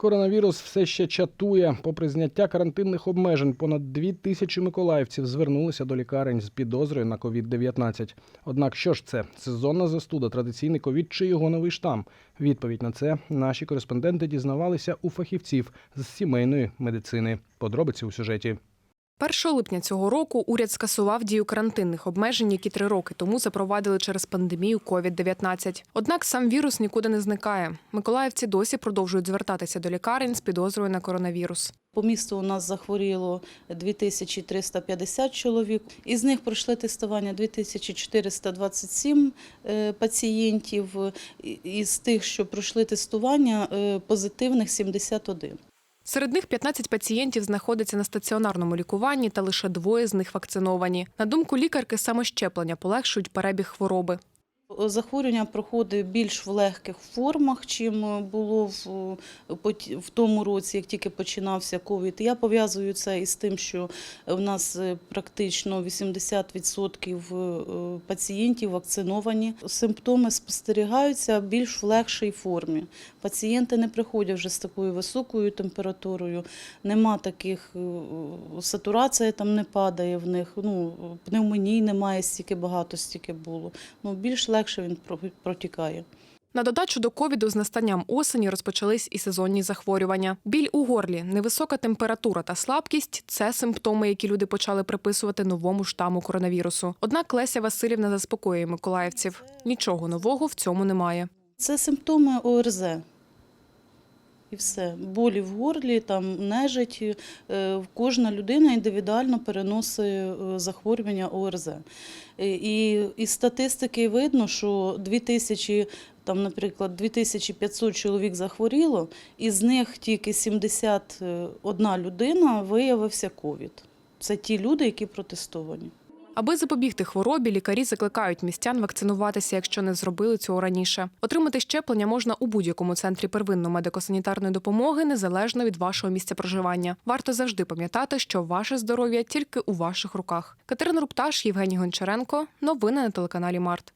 Коронавірус все ще чатує. Попри зняття карантинних обмежень, понад дві тисячі миколаївців звернулися до лікарень з підозрою на COVID-19. Однак, що ж це? Сезонна застуда, традиційний ковід чи його новий штам? Відповідь на це наші кореспонденти дізнавалися у фахівців з сімейної медицини. Подробиці у сюжеті. 1 липня цього року уряд скасував дію карантинних обмежень, які три роки тому запровадили через пандемію COVID-19. Однак сам вірус нікуди не зникає. Миколаївці досі продовжують звертатися до лікарень з підозрою на коронавірус. По місту у нас захворіло 2350 чоловік. Із них пройшли тестування 2427 е, пацієнтів. Із тих, що пройшли тестування, е, позитивних 71. Серед них 15 пацієнтів знаходяться на стаціонарному лікуванні, та лише двоє з них вакциновані. На думку лікарки, саме щеплення полегшують перебіг хвороби. Захворювання проходить більш в легких формах, чим було в, в тому році, як тільки починався ковід. Я пов'язую це із тим, що в нас е, практично 80% е, пацієнтів вакциновані. Симптоми спостерігаються більш в легшій формі. Пацієнти не приходять вже з такою високою температурою, нема таких е, сатурація там не падає в них. Ну пневмоній немає стільки багато, стільки було. Ну більш легше він протікає. На додачу до ковіду з настанням осені розпочались і сезонні захворювання. Біль у горлі, невисока температура та слабкість це симптоми, які люди почали приписувати новому штаму коронавірусу. Однак Леся Васильівна заспокоює миколаївців. Нічого нового в цьому немає. Це симптоми ОРЗ. І все. Болі в горлі, там нежить. Е, Кожна людина індивідуально переносить е, захворювання ОРЗ. Е, І із статистики видно, що 2000, там, наприклад, 2500 чоловік захворіло, із них тільки 71 людина виявився ковід. Це ті люди, які протестовані. Аби запобігти хворобі, лікарі закликають містян вакцинуватися, якщо не зробили цього раніше. Отримати щеплення можна у будь-якому центрі первинної медико-санітарної допомоги, незалежно від вашого місця проживання. Варто завжди пам'ятати, що ваше здоров'я тільки у ваших руках. Катерина Рупташ, Євгеній Гончаренко. Новини на телеканалі Март.